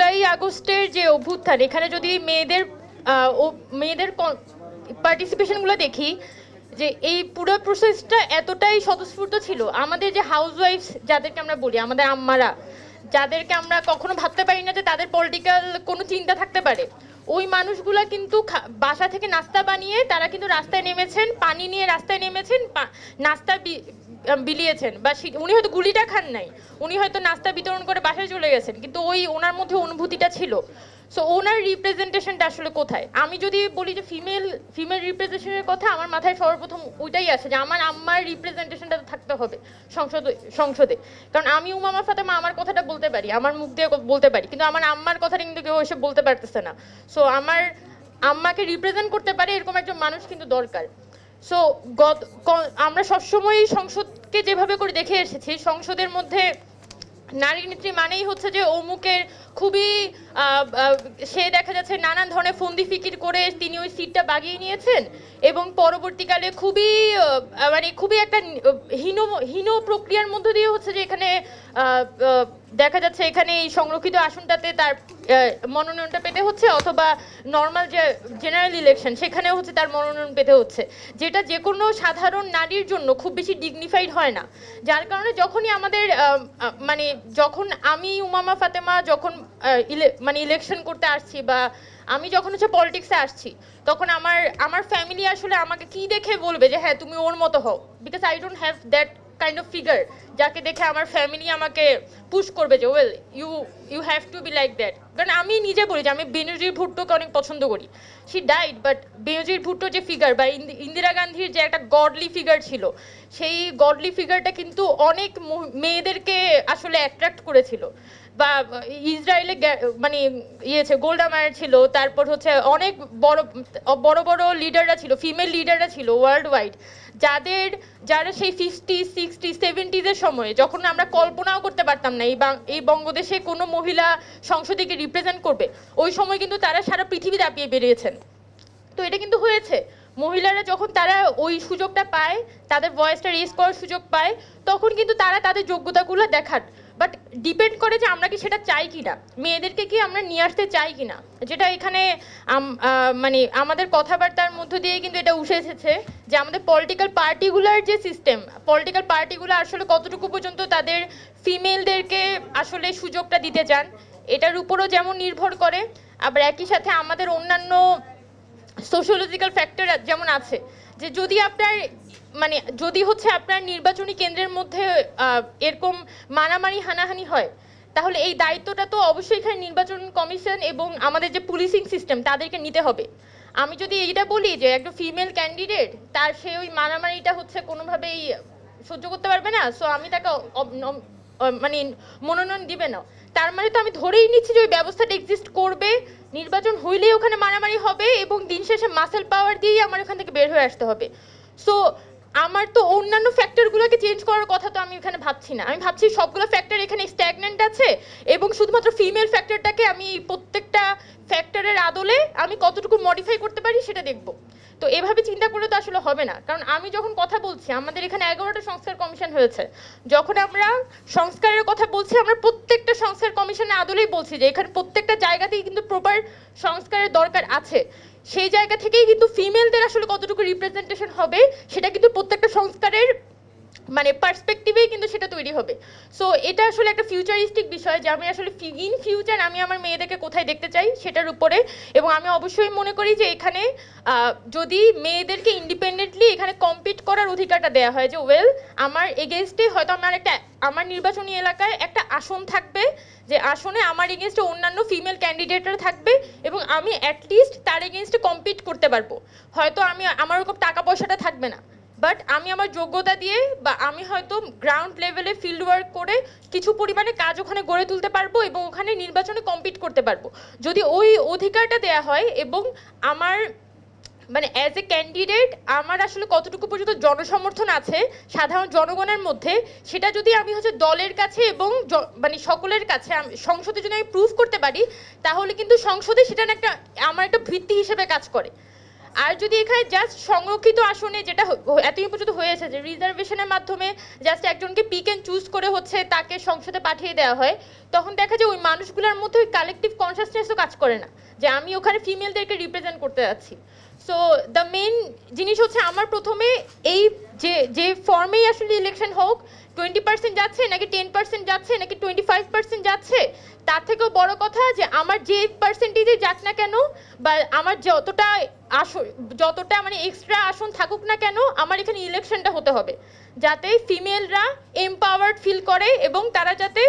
জুলাই আগস্টের যে অভ্যুত্থান, এখানে যদি মেয়েদের ও, মেয়েদের পার্টিসিপেশনগুলো দেখি, যে এই পুরো প্রসেসটা এতটাই স্বতঃস্ফূর্ত ছিল। আমাদের যে হাউস ওয়াইফ যাদেরকে আমরা বলি, আমাদের আম্মারা, যাদেরকে আমরা কখনো ভাবতে পারি না যে তাদের পলিটিক্যাল কোনো চিন্তা থাকতে পারে। ওই মানুষগুলা কিন্তু বাসা থেকে নাস্তা বানিয়ে তারা কিন্তু রাস্তায় নেমেছেন, পানি নিয়ে রাস্তায় নেমেছেন নাস্তা বিলিয়েছেন বা উনি হয়তো গুলিটা খান নাই। উনি হয়তো নাস্তা বিতরণ করে বাসায় চলে গেছেন, কিন্তু ওই ওনার মধ্যে অনুভূতিটা ছিল। সো ওনার রিপ্রেজেন্টেশনটা আসলে কোথায়? আমি যদি বলি যে ফিমেল ফিমেল রিপ্রেজেন্টেশনের কথা, আমার মাথায় সর্বপ্রথম ওইটাই আসে যে আমার আম্মার রিপ্রেজেন্টেশনটা থাকতে হবে সংসদে সংসদে। কারণ আমি উমামা ফাতেমা, আমার কথাটা বলতে পারি, আমার মুখ দিয়ে বলতে পারি, কিন্তু আমার আম্মার কথাটা কিন্তু কেউ এসে বলতে পারতেছে না। সো আমার আম্মাকে রিপ্রেজেন্ট করতে পারে এরকম একজন মানুষ কিন্তু দরকার। সো গত আমরা সবসময়ই সংসদকে যেভাবে করে দেখে এসেছি, সংসদের মধ্যে নারী নেত্রী মানেই হচ্ছে যে অমুকের খুবই সে দেখা যাচ্ছে নানান ধরনের ফন্দি ফিকির করে তিনি ওই সিটটা বাগিয়ে নিয়েছেন এবং পরবর্তীকালে খুবই মানে খুবই একটা হীন হীন প্রক্রিয়ার মধ্য দিয়ে হচ্ছে যে এখানে দেখা যাচ্ছে এখানে এই সংরক্ষিত আসনটাতে তার মনোনয়নটা পেতে হচ্ছে অথবা নর্মাল যে জেনারেল ইলেকশন সেখানেও হচ্ছে তার মনোনয়ন পেতে হচ্ছে। যেটা যে কোনো সাধারণ নারীর জন্য খুব বেশি ডিগনিফাইড হয় না। যার কারণে যখনই আমাদের মানে যখন আমি উমামা, ফাতেমা যখন মানে ইলেকশন করতে আসছি বা আমি যখন হচ্ছে পলিটিক্সে আসছি, তখন আমার আমার ফ্যামিলি আসলে আমাকে কি দেখে বলবে যে হ্যাঁ তুমি ওর মতো হও। Because I don't have that kind of figure যাকে দেখে আমার ফ্যামিলি আমাকে পুশ করবে যে well you you have to be like that কারণ আমি নিজে বলি যে, আমি বেনজির ভুট্টোকে অনেক পছন্দ করি। She died but Benazir Bhutto যে ফিগার বা ইন্দিরা গান্ধীর যে একটা গডলি ফিগার ছিল, সেই গডলি ফিগারটা কিন্তু অনেক মেয়েদেরকে আসলে অ্যাট্রাক্ট করেছিল। বা ইসরায়েলে মানে ইয়েছে গোল্ডা মায়ার ছিল, তারপর হচ্ছে অনেক বড় বড় বড় লিডাররা ছিল ফিমেল লিডাররা ছিল ওয়ার্ল্ড ওয়াইড যাদের, যারা সেই ফিফটি সিক্সটি সেভেন্টিজের সময়ে যখন আমরা কল্পনাও করতে পারতাম না, এই এই বঙ্গদেশে কোনো মহিলা সংসদকে রিপ্রেজেন্ট করবে, ওই সময় কিন্তু তারা সারা পৃথিবী দাপিয়ে বেরিয়েছেন। তো এটা কিন্তু হয়েছে। মহিলারা যখন তারা ওই সুযোগটা পায়, তাদের ভয়েসটা রেজ করার সুযোগ পায়, তখন কিন্তু তারা তাদের যোগ্যতাগুলো দেখান বাট ডিপেন্ড করে যে আমরা কি সেটা চাই কি না মেয়েদেরকে কি আমরা নিয়ে আসতে চাই কি না যেটা এখানে মানে আমাদের কথাবার্তার মধ্য দিয়ে কিন্তু এটা উঠে এসেছে যে আমাদের পলিটিক্যাল পার্টিগুলার যে সিস্টেম পলিটিক্যাল পার্টিগুলো আসলে কতটুকু পর্যন্ত তাদের ফিমেলদেরকে আসলে সুযোগটা দিতে চান, এটার উপরও যেমন নির্ভর করে, আবার একই সাথে আমাদের অন্যান্য সোশিওলজিক্যাল ফ্যাক্টর যেমন আছে যে যদি আপনার মানে যদি হচ্ছে আপনার নির্বাচনী কেন্দ্রের মধ্যে এরকম মারামারি, হানাহানি হয়, তাহলে এই দায়িত্বটা তো অবশ্যই এখানে নির্বাচন কমিশন এবং আমাদের যে পুলিশিং সিস্টেম, তাদেরকে নিতে হবে। আমি যদি এইটা বলি যে একটা ফিমেল ক্যান্ডিডেট, তার সে ওই মারামারিটা হচ্ছে কোনোভাবেই সহ্য করতে পারবে না, সো আমি তাকে মানে মনোনয়ন দিবে না। তার মানে তো আমি ধরেই নিচ্ছি যে ওই ব্যবস্থাটা এক্সিস্ট করবে, নির্বাচন হইলেই ওখানে মারামারি হবে এবং দিন শেষে মাসেল পাওয়ার দিয়েই আমার ওখান থেকে বের হয়ে আসতে হবে। সো আমার তো অন্যান্য ফ্যাক্টরগুলোকে চেঞ্জ করার কথা তো আমি এখানে ভাবছি না। আমি ভাবছি সবগুলো ফ্যাক্টর এখানে স্ট্যাগনেন্ট আছে এবং শুধুমাত্র ফিমেল ফ্যাক্টরটাকে আমি প্রত্যেকটা ফ্যাক্টরের আদলে আমি কতটুকু মডিফাই করতে পারি সেটা দেখব। তো এভাবে চিন্তা করলে তো আসলে হবে না। কারণ আমি যখন কথা বলছি, আমাদের এখানে এগারোটা সংস্কার কমিশন হয়েছে। যখন আমরা সংস্কারের কথা বলছি, আমরা প্রত্যেকটা সংস্কার কমিশনের আদলেই বলছি যে, এখানে প্রত্যেকটা জায়গাতেই কিন্তু প্রপার সংস্কারের দরকার আছে। সেই জায়গা থেকেই কিন্তু ফিমেলদের আসলে কতটুকু রিপ্রেজেন্টেশন হবে, সেটা কিন্তু প্রত্যেকটা সংস্কারের মানে পার্সপেক্টিভেই কিন্তু সেটা তৈরি হবে। সো এটা আসলে একটা ফিউচারিস্টিক বিষয় যে আমি আসলে ইন ফিউচার আমি আমার মেয়েদেরকে কোথায় দেখতে চাই সেটার উপরে এবং আমি অবশ্যই মনে করি যে এখানে যদি মেয়েদেরকে ইন্ডিপেন্ডেন্টলি এখানে কম্পিট করার অধিকারটা দেওয়া হয় যে ওয়েল আমার এগেনস্টে হয়তো আমার একটা, আমার নির্বাচনী এলাকায় একটা আসন থাকবে যে আসনে আমার এগেনস্টে অন্যান্য ফিমেল ক্যান্ডিডেটরা থাকবে এবং আমি অ্যাটলিস্ট তার এগেনস্টে কম্পিট করতে পারব। হয়তো আমি, আমার ওরকম টাকা পয়সাটা থাকবে না। বাট আমি আমার যোগ্যতা দিয়ে বা আমি হয়তো গ্রাউন্ড লেভেলে ফিল্ড ওয়ার্ক করে কিছু পরিমাণে কাজ ওখানে গড়ে তুলতে পারব এবং ওখানে নির্বাচনে কম্পিট করতে পারব। যদি ওই অধিকারটা দেয়া হয় এবং আমার মানে অ্যাজ এ ক্যান্ডিডেট আমার আসলে কতটুকু পর্যন্ত জনসমর্থন আছে সাধারণ জনগণের মধ্যে, সেটা যদি আমি হচ্ছে দলের কাছে এবং মানে সকলের কাছে সংসদে যদি আমি প্রুভ করতে পারি, তাহলে কিন্তু সংসদে সেটা একটা, আমার একটা ভিত্তি হিসেবে কাজ করে। আর যদি এখানে জাস্ট সংরক্ষিত আসনে যেটা এতদিন পর্যন্ত হয়েছে যে রিজার্ভেশনের মাধ্যমে জাস্ট একজনকে পিক এন্ড চুজ করে হচ্ছে তাকে সংসদে পাঠিয়ে দেওয়া হয়, তখন দেখা যায় ওই মানুষগুলোর মধ্যে ওই কালেকটিভ কনসিয়াসনেসও কাজ করে না, যে আমি ওখানে ফিমেলদেরকে রিপ্রেজেন্ট করতে যাচ্ছি। সো দ্য মেন জিনিস হচ্ছে আমার প্রথমে এই যে যে ফর্মেই আসলে ইলেকশন হোক টোয়েন্টি পার্সেন্ট যাচ্ছে নাকি টেন পার্সেন্ট যাচ্ছে নাকি টোয়েন্টি ফাইভ পার্সেন্ট যাচ্ছে, তার থেকেও বড় কথা যে আমার যে পার্সেন্টেজে যাক না কেন বা আমার যতটা আসন যতটা মানে এক্সট্রা আসন থাকুক না কেন, আমার এখানে ইলেকশনটা হতে হবে। যাতে ফিমেলরা এমপাওয়ার্ড ফিল করে এবং তারা যাতে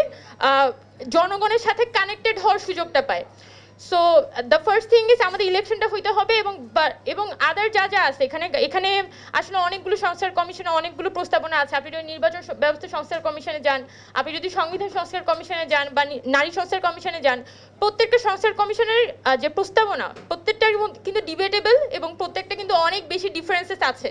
জনগণের সাথে কানেক্টেড হওয়ার সুযোগটা পায়। So the first thing is আমাদের ইলেকশনটা হইতে হবে এবং এবং আদার যা যা আছে, এখানে এখানে আসলে অনেকগুলো সংস্কার কমিশনে অনেকগুলো প্রস্তাবনা আছে। আপনি যদি নির্বাচন ব্যবস্থা সংস্কার কমিশনে যান, আপনি যদি সংবিধান সংস্কার কমিশনে যান বা নারী সংস্কার কমিশনে যান, প্রত্যেকটা সংস্কার কমিশনের যে প্রস্তাবনা, প্রত্যেকটার কিন্তু ডিবেটেবল এবং প্রত্যেকটা কিন্তু অনেক বেশি ডিফারেন্সেস আছে।